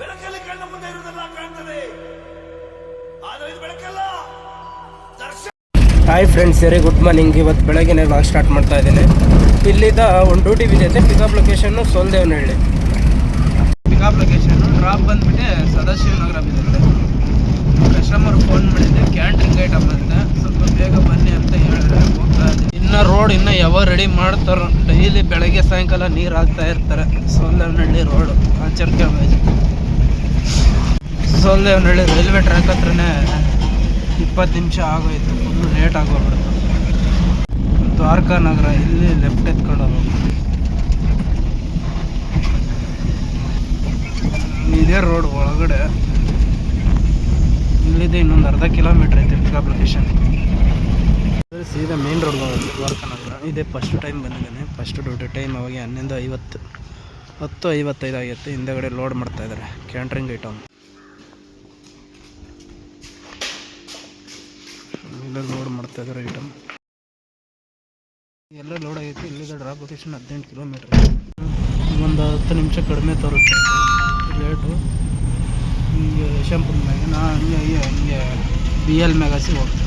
ಬೆಳಕಲ್ಲಿ ಕಣ್ಣ ಮುಂದೆ ಇರುವುದೆಲ್ಲ ಕಾಣ್ತದೆ. ಆದರೆ ಇದು ಬೆಳಕಲ್ಲ. ದರ್ಶನ ಹಾಯ್ ಫ್ರೆಂಡ್ಸ್ ಸರಿ ಗುಡ್ ಮಾರ್ನಿಂಗ್ ಇವತ್ತು ಬೆಳಗ್ಗೆ ವ್ಲಾಗ್ ಸ್ಟಾರ್ಟ್ ಮಾಡ್ತಾ ಇದ್ದೀನಿ. ಇಲ್ಲಿದ್ದ ಒಂದು duty ಬಿದ್ದೈತೆ pickup location Soldevanahalli. Pickup location drop ಬಂದ್ಬಿಟ್ಟು ಸದಾಶಿವನಗರ ಬಿದ್ದಿದೆ ಕಸ್ಟಮರ್ ಫೋನ್ ಮಾಡಿದ್ದೆ ಕ್ಯಾಂಟ್ರಿಂಗ್ ಐಟಮ್ ಅಂತ ಸ್ವಲ್ಪ ಬೇಗ ಬನ್ನಿ ಅಂತ ಹೇಳಿದ್ರೆ ಹೋಗ್ತಾ ಇದ್ದೀನಿ. ಇನ್ನು ರೋಡ್ ಇನ್ನು ಯಾವಾಗ ರೆಡಿ ಮಾಡ್ತಾರೋ ಡೈಲಿ ಬೆಳಗ್ಗೆ ಸಾಯಂಕಾಲ ನೀರು ಹಾಕ್ತಾ ಇರ್ತಾರೆ. ಸೋಲ್ದೇವನಹಳ್ಳಿ ರೋಡು ಆಚರ್ಕೆ ಸೋಲ್ದೇವನಹಳ್ಳಿ ರೈಲ್ವೆ ಟ್ರ್ಯಾಕ್ ಹತ್ರನೇ ಇಪ್ಪತ್ತು ನಿಮಿಷ ಆಗೋಯ್ತು. ಫುಲ್ಲು ಲೇಟ್ ಆಗೋಗ್ಬಿಡ್ತು ದ್ವಾರಕಾ ನಗರ ಇಲ್ಲಿ ಲೆಫ್ಟ್ ಎತ್ಕೊಂಡು ಇದೇ ರೋಡ್ ಒಳಗಡೆ ಇಲ್ಲಿದೆ ಇನ್ನೊಂದು ಅರ್ಧ ಕಿಲೋಮೀಟ್ರ್ ಐತೆ ಪಿಕಪ್ ಲೊಕೇಶನ್ ಸೀದಾ ಮೇನ್ ರೋಡ್ ದ್ವಾರಕಾ ನಗರ. ಇದೇ ಫಸ್ಟ್ ಟೈಮ್ ಬಂದಿದ್ದೇನೆ. ಫಸ್ಟ್ ಡ್ಯೂಟಿ ಟೈಮ್ ಅವಾಗ ಹನ್ನೊಂದು ಐವತ್ತು. ಹತ್ತು ಐವತ್ತೈದು ಆಗೈತೆ, ಹಿಂದೆಗಡೆ ಲೋಡ್ ಮಾಡ್ತಾ ಇದ್ದಾರೆ ಕ್ಯಾಂಟ್ರಿಂಗ್ ಐಟಮ್ ಲೋಡ್ ಮಾಡ್ತಾ ಇದ್ದಾರೆ ಐಟಮ್ ಎಲ್ಲ ಲೋಡ್ ಆಗೈತಿ, ಇಲ್ಲಿಂದ ಡ್ರಾಪ್ ಲೊಕೇಶನ್ ಹದಿನೆಂಟು ಕಿಲೋಮೀಟ್ರ್ ಒಂದು ಹತ್ತು ನಿಮಿಷ ಕಡಿಮೆ ತೋರುತ್ತೆ ಲೇಟು. ಹಿಂಗೆ ಯಶಂಪುರ ಮ್ಯಾಗ, ನಾ ಹಂಗೆ ಹಂಗೆ, ಹಿಂಗೆ ಬಿ ಎಲ್ ಮ್ಯಾಗಸಿ ಹೋಗ್ತೀನಿ.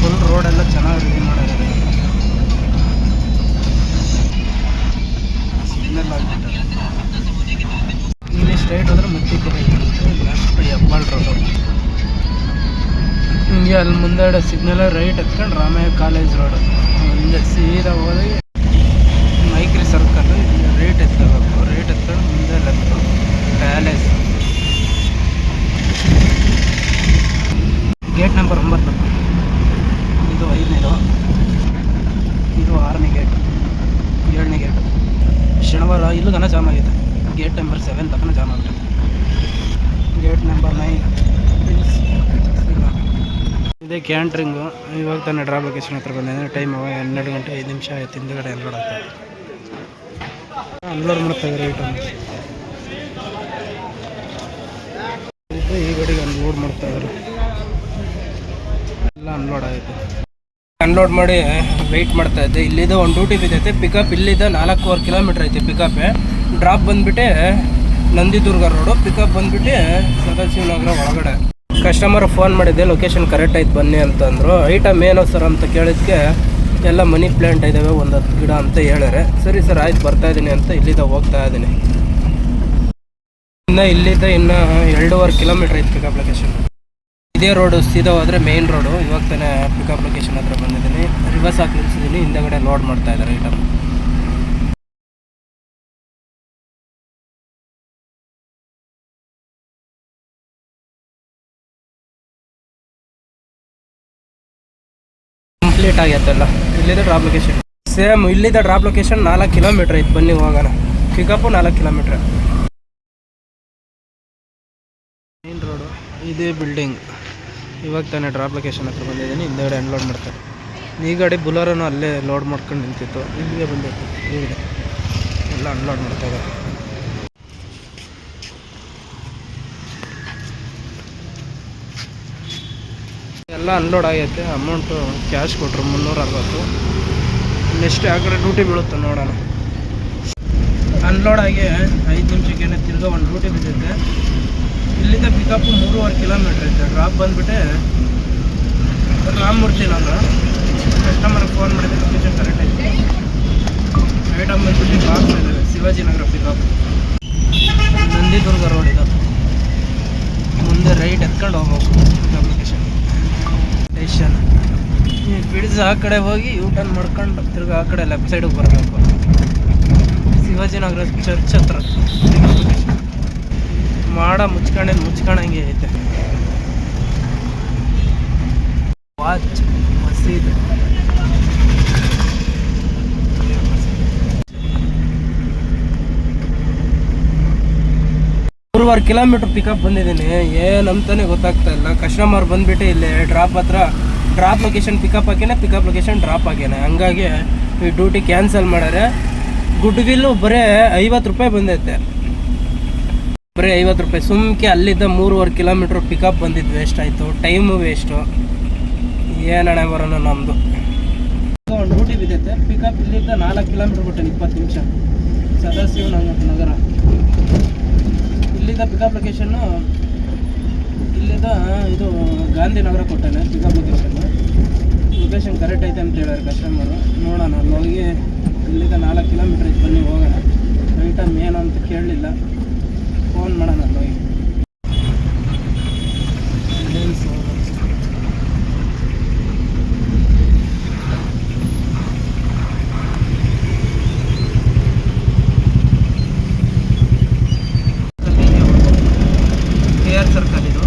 ಫುಲ್ ರೋಡೆಲ್ಲ ಚೆನ್ನಾಗಿ ರೆಡಿ ಮಾಡಿದ್ದಾರೆ. ಸಿಗ್ನಲ್ ಆಗಿಬಿಟ್ಟಾರೆ ಇಲ್ಲಿ ಸ್ಟ್ರೈಟ್ ಹೋದ್ರೆ ಮತ್ತಿಕೆರೆ ಲೆಫ್ಟ್ ಹೆಬ್ಬಾಳ್ ರೋಡು ಹಿಂಗೆ ಅಲ್ಲಿ ಮುಂದೆಗಡೆ ಸಿಗ್ನಲ್ ರೈಟ್ ಎತ್ಕೊಂಡು ರಾಮಯ್ಯ ಕಾಲೇಜ್ ರೋಡು ಮುಂದೆ ಸೀದಾ ಹೋಗಿ ಮೈಕ್ರಿ ಸರ್ಕಲ್ ರೈಟ್ ಎತ್ಕೋಬೇಕು ರೈಟ್ ಎತ್ಕೊಂಡು ಮುಂದೆ ಲೆಫ್ಟ್ ಪ್ಯಾಲೇಸ್ ಗೇಟ್ ನಂಬರ್ ಒಂಬತ್ತು. ಇದು ಐದನೇದು ಇದು. ಆರನೇ ಗೇಟ್ ಶನಿವಾರ ಇಲ್ಲೂ ಗನ ಜಾಮ್ ಆಗಿದೆ ಗೇಟ್ ನಂಬರ್ ಸೆವೆನ್ ತನಕ ಜಾಮ್ ಆಗುತ್ತೆ. ಗೇಟ್ ನಂಬರ್ ನೈನ್ ಇದೇ ಕ್ಯಾಂಟ್ರಿಂಗು ಇವಾಗ ತಾನೇ ಡ್ರಾಪ್ ಲೊಕೇಶನ್ ಹತ್ರ ಬಂದಿದೆ. ಟೈಮ್ ಹನ್ನೆರಡು ಗಂಟೆ ಐದು ನಿಮಿಷ ಆಯ್ತು. ಹಿಂದ್ಗಡೆ ಅನ್ಲೋಡ್ ಆಗ್ತದೆ ಅನ್ಲೋಡ್ ಮಾಡ್ತಾ ಇದ್ದಾರೆ ಐಟಮ್ ಈ ಗಡಿಗೆ ಅನ್ಲೋಡ್ ಮಾಡ್ತಾ ಇದ್ದಾರೆ. ಎಲ್ಲ ಅನ್ಲೋಡ್ ಆಯಿತು ಅನ್ಲೋಡ್ ಮಾಡಿ ವೆಯ್ಟ್ ಮಾಡ್ತಾ ಇದ್ದೆ. ಇಲ್ಲಿದೆ ಒಂದು ಡ್ಯೂಟಿ ಬಿದ್ದೈತೆ ಪಿಕಪ್ ಇಲ್ಲಿದ್ದ ನಾಲ್ಕೂವರೆ ಕಿಲೋಮೀಟ್ರ್ ಐತೆ ಪಿಕಪ್ ಡ್ರಾಪ್ ಬಂದ್ಬಿಟ್ಟು ನಂದಿದುರ್ಗ ರೋಡು ಪಿಕಪ್ ಬಂದ್ಬಿಟ್ಟು ಸದಾಶಿವನಗರ ಒಳಗಡೆ. ಕಸ್ಟಮರ್ ಫೋನ್ ಮಾಡಿದ್ದೆ ಲೊಕೇಶನ್ ಕರೆಕ್ಟ್ ಆಯ್ತು ಬನ್ನಿ ಅಂತಂದರು ಐಟಮ್ ಏನೋ ಸರ್ ಅಂತ ಕೇಳಿದ್ಕೆ ಎಲ್ಲ ಮನಿ ಪ್ಲ್ಯಾಂಟ್ ಇದ್ದಾವೆ ಒಂದು ಹತ್ತು ಗಿಡ ಅಂತ ಹೇಳ್ಯಾರೆ. ಸರಿ ಸರ್ ಆಯ್ತು, ಬರ್ತಾ ಇದ್ದೀನಿ ಅಂತ ಇಲ್ಲಿದ್ದ ಹೋಗ್ತಾ ಇದ್ದೀನಿ ಇನ್ನು ಇಲ್ಲಿದ್ದ ಇನ್ನು ಎರಡೂವರೆ ಕಿಲೋಮೀಟ್ರ್ ಐತೆ ಪಿಕಪ್ ಲೊಕೇಶನ್ ಇದೇ ರೋಡು ಸೀದಾ ಹೋದ್ರೆ ಮೇನ್ ರೋಡು. ಇವಾಗ ತಾನೇ ಪಿಕಪ್ ಲೊಕೇಶನ್ ಹತ್ರ ಬಂದಿದ್ದೀನಿ. ರಿವರ್ಸ್ ಹಾಕಿ ನಿಲ್ಸಿದ್ದೀನಿ. ಹಿಂದೆಗಡೆ ಲೋಡ್ ಮಾಡ್ತಾ ಇದ್ದಾರೆ ಐಟಮ್ ಕಂಪ್ಲೀಟ್ ಆಗೈತಲ್ಲ ಇಲ್ಲಿದೆ ಡ್ರಾಪ್ ಲೊಕೇಶನ್ ಸೇಮ್ ಇಲ್ಲಿದೆ ಡ್ರಾಪ್ ಲೊಕೇಶನ್ ನಾಲ್ಕು ಕಿಲೋಮೀಟ್ರ್ ಐತೆ. ಬನ್ನಿ ಹೋಗೋಣ. ಪಿಕಪ್ಪು ನಾಲ್ಕು ಕಿಲೋಮೀಟ್ರ್ ಮೇನ್ ರೋಡು ಇದೇ ಬಿಲ್ಡಿಂಗ್ ಇವಾಗ ತಾನೇ ಡ್ರಾಪ್ ಲೊಕೇಶನ್ ಹತ್ರ ಬಂದಿದ್ದೀನಿ ಹಿಂದೆಗಡೆ ಅನ್ಲೋಡ್ ಮಾಡ್ತಾರೆ. ಈ ಗಾಡಿ ಬುಲೋರನು ಅಲ್ಲೇ ಲೋಡ್ ಮಾಡ್ಕೊಂಡು ನಿಂತಿತ್ತು, ಇಲ್ಲಿಗೆ ಬಂದಿತ್ತು ಇಲ್ಲಿಗೆ ಎಲ್ಲ ಅನ್ಲೋಡ್ ಮಾಡ್ತಾ ಎಲ್ಲ ಅನ್ಲೋಡ್ ಆಗೈತೆ ಅಮೌಂಟು ಕ್ಯಾಶ್ ಕೊಟ್ಟರು ಮುನ್ನೂರ ಅರವತ್ತು. ನೆಕ್ಸ್ಟ್ ಆ ಕಡೆ ಡ್ಯೂಟಿ ಬೀಳುತ್ತೆ ನೋಡೋಣ. ಅನ್ಲೋಡ್ ಆಗಿ ಐದು ನಿಮಿಷಕ್ಕೆ ತಿರ್ಗೋ ಒಂದು ಡ್ಯೂಟಿ ಬಿದ್ದೈತೆ ಇಲ್ಲಿಂದ ಪಿಕಪ್ ಮೂರುವರೆ ಕಿಲೋಮೀಟ್ರ್ ಐತೆ. ಡ್ರಾಪ್ ಬಂದ್ಬಿಟ್ಟೆ. ರಾಮಮೂರ್ತಿ ನಾನು. ಕಸ್ಟಮರ್ಗೆ ಫೋನ್ ಮಾಡಿದ್ರೆ ಲೊಕೇಶನ್ ಕರೆಕ್ಟ್ ಐತೆ. ಐಟಮ್ ಬಂದ್ಬಿಟ್ಟು ಬಾಕ್ಸ್ ಇದ್ದಾವೆ ಶಿವಾಜಿನಗರ ಪಿಕಪ್ ನಂದಿದುರ್ಗ ರೋಡ್ ಇದೆ. ಮುಂದೆ ರೈಟ್ ಎತ್ಕೊಂಡು ಹೋಗ್ಬೇಕು ಪಿಕಪ್ ಲೊಕೇಶನ್ ಈ ಬಿಡಿಸಿ ಆ ಕಡೆ ಹೋಗಿ ಯೂ ಟರ್ನ್ ಮಾಡ್ಕೊಂಡು ತಿರ್ಗಿ ಆ ಕಡೆ ಲೆಫ್ಟ್ ಸೈಡಿಗೆ ಬರಬೇಕು. ಶಿವಾಜಿನಗರ ಚರ್ಚ್ ಹತ್ರ. ಮಾಡ ಮುಚ್ಕೊಂಡೆ ಮುಚ್ಕೊಂಡಂಗೆ ಐತೆ. ವಾಚ್ ಮಸೀದ್. ಮೂರುವರೆ ಕಿಲೋಮೀಟ್ರ್ ಪಿಕಪ್ ಬಂದಿದ್ದೀನಿ. ಏನು ಅಂತಾನೆ ಗೊತ್ತಾಗ್ತಾ ಇಲ್ಲ. ಕಸ್ಟಮರ್ ಬಂದ್ಬಿಟ್ಟು ಇಲ್ಲಿ ಡ್ರಾಪ್ ಹತ್ರ ಡ್ರಾಪ್ ಲೊಕೇಶನ್ ಪಿಕಪ್ ಹಾಕಿನೇ ಪಿಕಪ್ ಲೊಕೇಶನ್ ಡ್ರಾಪ್ ಹಾಕ್ಯಾನೆ ಹಂಗಾಗಿ ಈ ಡ್ಯೂಟಿ ಕ್ಯಾನ್ಸಲ್ ಮಾಡ್ಯಾರೆ ಗುಡ್ ವಿಲ್ಲು ಬರೀ ಐವತ್ತು ರೂಪಾಯಿ ಬಂದೈತೆ. ಬರೀ ಐವತ್ತು ರೂಪಾಯಿ. ಸುಮ್ಕೆ ಅಲ್ಲಿದ್ದ ಮೂರುವರೆ ಕಿಲೋಮೀಟ್ರ್ ಪಿಕಪ್ ಬಂದಿದ್ದು ವೇಸ್ಟ್ ಆಯಿತು ಟೈಮು ವೇಸ್ಟು ಏನಣೆ ಬರೋಣ ನಮ್ಮದು ಒಂದು ಡ್ಯೂಟಿ ಬಿದ್ದೈತೆ. ಪಿಕಪ್ ಇಲ್ಲಿದ್ದ ನಾಲ್ಕು ಕಿಲೋಮೀಟ್ರ್ ಬಿಟ್ಟೆ ಇಪ್ಪತ್ತು ನಿಮಿಷ. ಸದಾಶಿವ ನಗ- ನಗರ. ಇಲ್ಲಿದ್ದ ಪಿಕಪ್ ಲೊಕೇಶನ್ನು ಇಲ್ಲಿದ್ದ ಇದು ಗಾಂಧಿನಗರ ಕೊಟ್ಟಾನೆ ಪಿಕಪ್ ಲೊಕೇಶನ್ನು ಲೊಕೇಶನ್ ಕರೆಕ್ಟ್ ಐತೆ ಅಂತ ಹೇಳಿದ್ರೆ ಕಸ್ಟಮರು ನೋಡೋಣ, ಅಲ್ಲಿ ಹೋಗಿ ಇಲ್ಲಿದ್ದ ನಾಲ್ಕು ಕಿಲೋಮೀಟ್ರ್ ಬನ್ನಿ ಹೋಗೋಣ. ಐಟಮ್ ಏನು ಅಂತ ಕೇಳಲಿಲ್ಲ. ಫೋನ್ ಮಾಡೋಣ ಲೋಕಲ್ಲರು ಹೋಗಿ ಕೆ ಆರ್ ಸರ್ಕಲ್ ಇದು.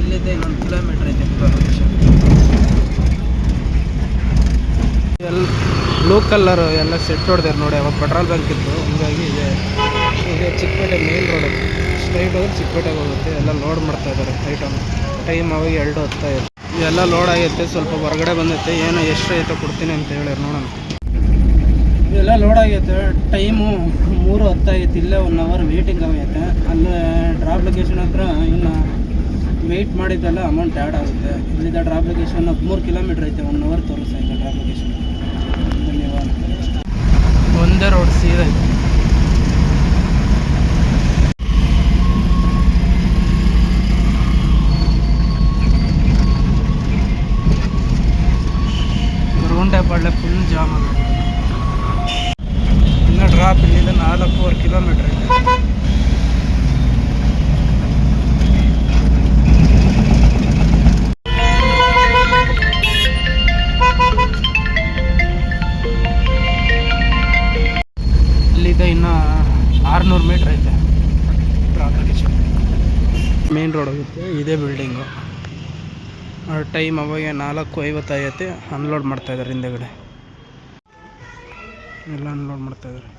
ಇಲ್ಲಿದ್ದ ಇನ್ನೊಂದು ಕಿಲೋಮೀಟ್ರ್ ಐತೆ ಬ್ಲೂ ಕಲರ್ ಎಲ್ಲ ಸೆಟ್ ಹೊಡೆದಾರೆ ನೋಡಿ ಅವಾಗ ಪೆಟ್ರೋಲ್ ಬಂಕ್ ಇತ್ತು. ಹಂಗಾಗಿ ಇದೆ. ಚಿಕ್ಕಪೇಟೆ ಮೇನ್ ರೋಡ್ ಸ್ಟ್ರೈಟ್ ಹೋದ್ರೆ ಚಿಕ್ಕಪೇಟೆಗೆ ಹೋಗುತ್ತೆ. ಎಲ್ಲ ಲೋಡ್ ಮಾಡ್ತಾ ಇದ್ದಾರೆ ಐಟಮ್ ಟೈಮ್ ಅವಾಗ ಎರಡು ಹೊತ್ತಾ ಇದೆ. ಎಲ್ಲ ಲೋಡ್ ಆಗೈತೆ. ಸ್ವಲ್ಪ ಹೊರಗಡೆ ಬಂದೈತೆ. ಏನೋ ಎಷ್ಟು ಐತೆ ಕೊಡ್ತೀನಿ ಅಂತ ಹೇಳಿ ನೋಡೋಣ. ಎಲ್ಲ ಲೋಡ್ ಆಗೈತೆ. ಟೈಮು ಮೂರು ಹೊತ್ತಾಗೈತೆ ಇಲ್ಲೇ ಒನ್ ಅವರ್ ವೇಟಿಂಗ್ ಆಗೈತೆ. ಅಲ್ಲೇ ಡ್ರಾಪ್ ಲೊಕೇಶನ್ ಹತ್ರ ಇನ್ನು ವೆಯ್ಟ್ ಮಾಡಿದ್ದೆಲ್ಲ ಅಮೌಂಟ್ ಆ್ಯಡ್ ಆಗುತ್ತೆ. ಇಲ್ಲಿಂದ ಡ್ರಾಪ್ ಲೊಕೇಶನ್ ಹದಿಮೂರು ಕಿಲೋಮೀಟ್ರ್ ಐತೆ. ಒನ್ ಅವರ್ ತೋರಿಸ್ತಾ ಇದೆ ಡ್ರಾಪ್ ಲೊಕೇಶನ್ ಧನ್ಯವಾದ. ಒಂದೇ ರೋಡ್ ಸೀದಾ ಜಾಮ್ ಇನ್ನು ಡ್ರಾಪ್ ಇಲ್ಲಿಂದ ನಾಲ್ಕೂವರೆ ಕಿಲೋಮೀಟ್ರ್ ಇದೆ ಇಲ್ಲಿಂದ ಇನ್ನು ಆರುನೂರು ಮೀಟ್ರ್ ಐತೆ. ಡ್ರಾಪ್ ಮೇನ್ ರೋಡ್ ಹೋಗುತ್ತೆ, ಇದೇ ಬಿಲ್ಡಿಂಗು ಟೈಮ್ ಅವಾಗ ನಾಲ್ಕು ಐವತ್ತೈತೆ ಅನ್ಲೋಡ್ ಮಾಡ್ತಾ ಇದ್ದಾರೆ ಹಿಂದೆಗಡೆ. ಎಲ್ಲ ಅನ್ಲೋಡ್ ಮಾಡ್ತಾ ಇದ್ದಾರೆ.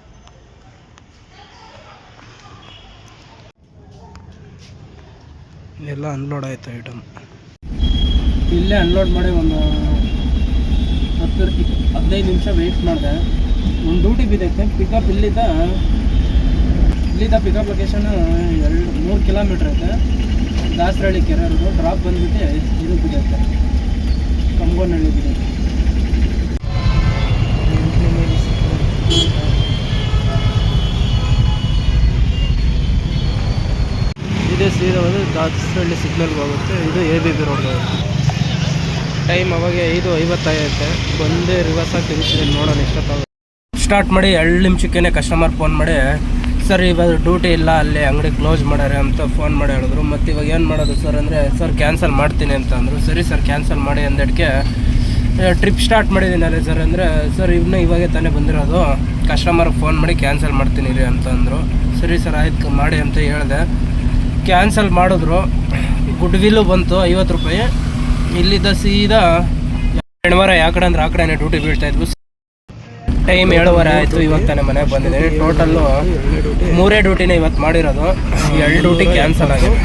ಇಲ್ಲೆಲ್ಲ ಅನ್ಲೋಡ್ ಆಯಿತು ಐಟಮ್. ಇಲ್ಲೇ ಅನ್ಲೋಡ್ ಮಾಡಿ ಒಂದು ಹತ್ತು, ಹದಿನೈದು ನಿಮಿಷ ವೆಯ್ಟ್ ಮಾಡಿದೆ. ಒಂದು ಡ್ಯೂಟಿ ಬಿದ್ದೈತೆ ಪಿಕಪ್ ಇಲ್ಲಿದ್ದ ಇಲ್ಲಿದ್ದ ಪಿಕಪ್ ಲೊಕೇಶನ್ ಎರಡು, ಮೂರು ಕಿಲೋಮೀಟ್ರ್ ಐತೆ. ದಾಸರಳ್ಳಿ ಕೆರೆ ಡ್ರಾಪ್ ಬಂದ್ಬಿಟ್ಟು ಇದು ಬಿದ್ದೈತೆ. ಕಂಬೋನಹಳ್ಳಿ ಬಿದ್ದೈತೆ. ದಾಸರಳ್ಳಿ ಸಿಗ್ನಲ್ಗೆ ಹೋಗುತ್ತೆ. ಇದು A B B road time ಅವಾಗ ಐದು ಐವತ್ತೈತೆ. ಬಂದೇ ರಿವರ್ಸ್ ಆಗಿ ತಿರುಗಿಸಿದೆ ನೋಡೋಣ ಎಷ್ಟೊತ್ತಾಗುತ್ತೆ. ಸ್ಟಾರ್ಟ್ ಮಾಡಿ ಎರಡು ನಿಮಿಷಕ್ಕೇ ಕಸ್ಟಮರ್ ಫೋನ್ ಮಾಡಿ, ಸರ್, ಇವಾಗ ಡ್ಯೂಟಿ ಇಲ್ಲ, ಅಲ್ಲಿ ಅಂಗಡಿ ಕ್ಲೋಸ್ ಮಾಡ್ಯಾರೆ ಅಂತ ಫೋನ್ ಮಾಡಿ ಹೇಳಿದ್ರು. ಮತ್ತು ಇವಾಗ ಏನು ಮಾಡೋದು ಸರ್ ಅಂದರೆ, ಸರ್ ಕ್ಯಾನ್ಸಲ್ ಮಾಡ್ತೀನಿ ಅಂತ ಅಂದರು. ಸರಿ ಸರ್ ಕ್ಯಾನ್ಸಲ್ ಮಾಡಿ ಅಂದಕ್ಕೆ ಟ್ರಿಪ್ ಸ್ಟಾರ್ಟ್ ಮಾಡಿದ್ದೀನಿ ಅಲ್ಲೇ ಸರ್ ಅಂದರೆ, ಸರ್ ಇವನ್ನ ಇವಾಗೇ ತಾನೇ ಬಂದಿರೋದು. ಕಸ್ಟಮರ್ಗೆ ಫೋನ್ ಮಾಡಿ ಕ್ಯಾನ್ಸಲ್ ಮಾಡ್ತೀನಿ ರೀ ಅಂತಂದರು ಸರಿ ಸರ್, ಆಯ್ತು, ಮಾಡಿ ಅಂತ ಹೇಳಿದೆ. ಕ್ಯಾನ್ಸಲ್ ಮಾಡಿದ್ರು. ಗುಡ್ ವಿಲ್ಲು ಬಂತು, ಐವತ್ತು ರೂಪಾಯಿ. ಇಲ್ಲಿದ್ದ ಸೀದಾ ಶನಿವಾರ ಯಾವ ಕಡೆ ಅಂದ್ರೆ ಆ ಕಡೆನೇ ಡ್ಯೂಟಿ ಬೀಳ್ತಾ ಇದ್ವಿ. ಟೈಮ್ ಏಳುವರೆ ಆಯಿತು, ಇವಾಗ ತಾನೇ ಮನೆಗೆ ಬಂದಿದ್ದೀನಿ ಟೋಟಲ್ಲು ಮೂರೇ ಡ್ಯೂಟಿನೇ ಇವತ್ತು ಮಾಡಿರೋದು. ಎರಡು ಡ್ಯೂಟಿ ಕ್ಯಾನ್ಸಲ್ ಆಗಿದೆ.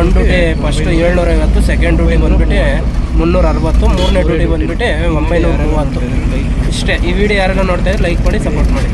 ಒಂದು ಡ್ಯೂಟಿ ಫಸ್ಟ್ ಏಳ್ನೂರ ಐವತ್ತು ಸೆಕೆಂಡ್ ಡ್ಯೂಟಿ ಬಂದ್ಬಿಟ್ಟು ಮುನ್ನೂರ ಅರವತ್ತು, ಮೂರನೇ ಡ್ಯೂಟಿ ಬಂದ್ಬಿಟ್ಟು ಒಂಬೈನೂರ ಮೂವತ್ತು. ಇಷ್ಟೇ. ಈ ವಿಡಿಯೋ ಯಾರನ್ನ ನೋಡ್ತಾ ಇದ್ರೆ ಲೈಕ್ ಮಾಡಿ ಸಪೋರ್ಟ್ ಮಾಡಿ.